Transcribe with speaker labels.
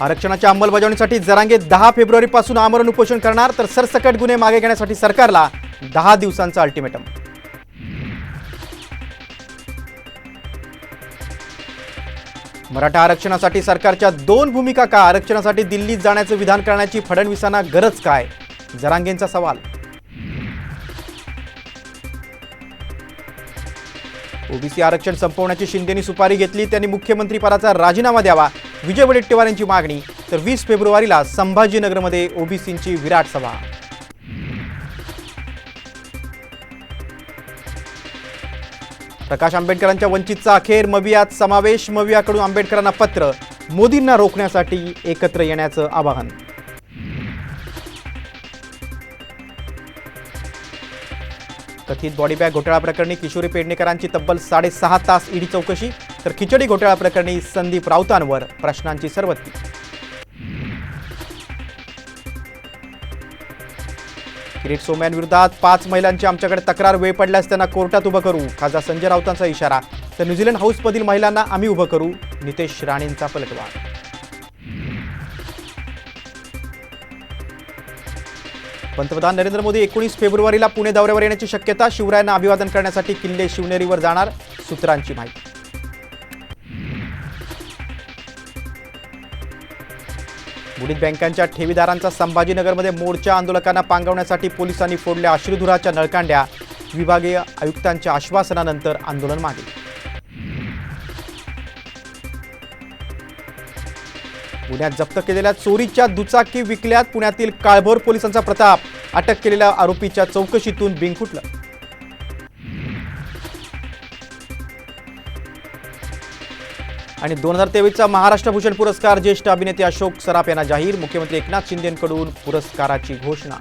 Speaker 1: आरक्षणाच्या अंमलबजावणीसाठी जरांगे दहा फेब्रुवारीपासून आमरण उपोषण करणार तर सरसकट गुन्हे मागे घेण्यासाठी सरकारला दहा दिवसांचा अल्टिमेटम मराठा आरक्षणासाठी सरकारच्या दोन भूमिका का आरक्षणासाठी दिल्लीत जाण्याचं विधान करण्याची फडणवीसांना गरज काय? जरांगेंचा सवाल. ओबीसी आरक्षण संपवण्याची शिंदेनी सुपारी घेतली त्यांनी मुख्यमंत्री पदाचा राजीनामा द्यावा. विजय वडेट्टीवार यांची मागणी. तर वीस फेब्रुवारीला संभाजीनगरमध्ये ओबीसींची विराट सभा. प्रकाश आंबेडकरांच्या वंचितचा अखेर मवियात समावेश. मवियाकडून आंबेडकरांना पत्र. मोदींना रोखण्यासाठी एकत्र येण्याचं आवाहन. कथित बॉडी बॅग घोटाळा प्रकरणी किशोरी पेडणेकरांची तब्बल साडेसहा तास ईडी चौकशी. तर खिचडी घोटाळा प्रकरणी संदीप राऊतांवर प्रश्नांची सरबत्ती किरीट सोम्यांविरोधात पाच महिलांची आमच्याकडे तक्रार वेळ पडल्यास त्यांना कोर्टात उभं करू. खासदार संजय राऊतांचा इशारा. तर न्यूझीलंड हाऊसमधील महिलांना आम्ही उभं करू. नितेश राणेंचा पलटवार. पंतप्रधान नरेंद्र मोदी एकोणीस फेब्रुवारीला पुणे दौऱ्यावर येण्याची शक्यता. शिवरायांना अभिवादन करण्यासाठी किल्ले शिवनेरीवर जाणार सूत्रांची माहिती. बुडीत बँकांच्या ठेवीदारांचा संभाजीनगरमध्ये मोर्चा आंदोलकांना पांगवण्यासाठी पोलिसांनी फोडल्या अश्रुधुराच्या नळकांड्या. विभागीय आयुक्तांच्या आश्वासनानंतर आंदोलन मागे. पुण्यात जप्त केलेल्या चोरीच्या दुचाकी विकल्यात पुण्यातील काळभोर पोलिसांचा प्रताप. अटक केलेल्या आरोपीच्या चौकशीतून बिंग फुटलं आणि दोन हजार तेवीसचा महाराष्ट्र भूषण पुरस्कार ज्येष्ठ अभिनेते अशोक सराफ यांना जाहीर मुख्यमंत्री एकनाथ शिंदेकडून पुरस्काराची घोषणा.